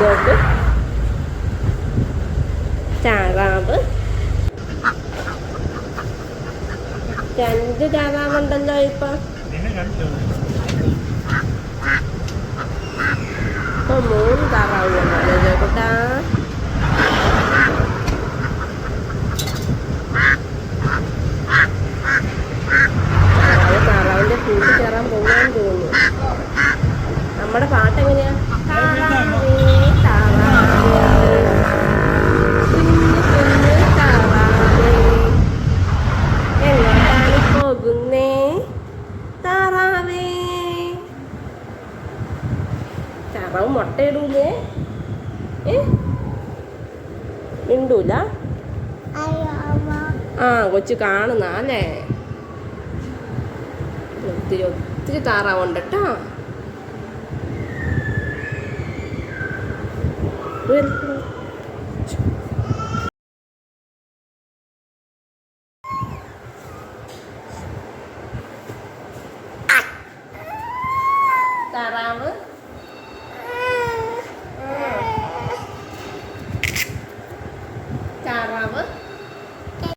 നോക്ക് താറാവ് രണ്ട് താറാവുണ്ടല്ലോ ഇപ്പൊ. ഇപ്പൊ മൂന്ന് താറാവ് വന്നല്ലോ ചേട്ടാ താറാവിന്റെ പോകാൻ തോന്നുന്നു. നമ്മുടെ പാട്ട് എങ്ങനെയാ താറാവേ താറാവേ കുഞ്ഞു കുഞ്ഞു താറാവേ എങ്ങോട്ടാണ് പോകുന്നേ താറാവേ താറാവ് മുട്ടയിടൂലേ? ഏ? മിണ്ടൂല? ആ കൊച്ചു കാണുന്ന അല്ലേ? ഒത്തിരി ഒത്തിരി താറാവുണ്ട് കേട്ടോ.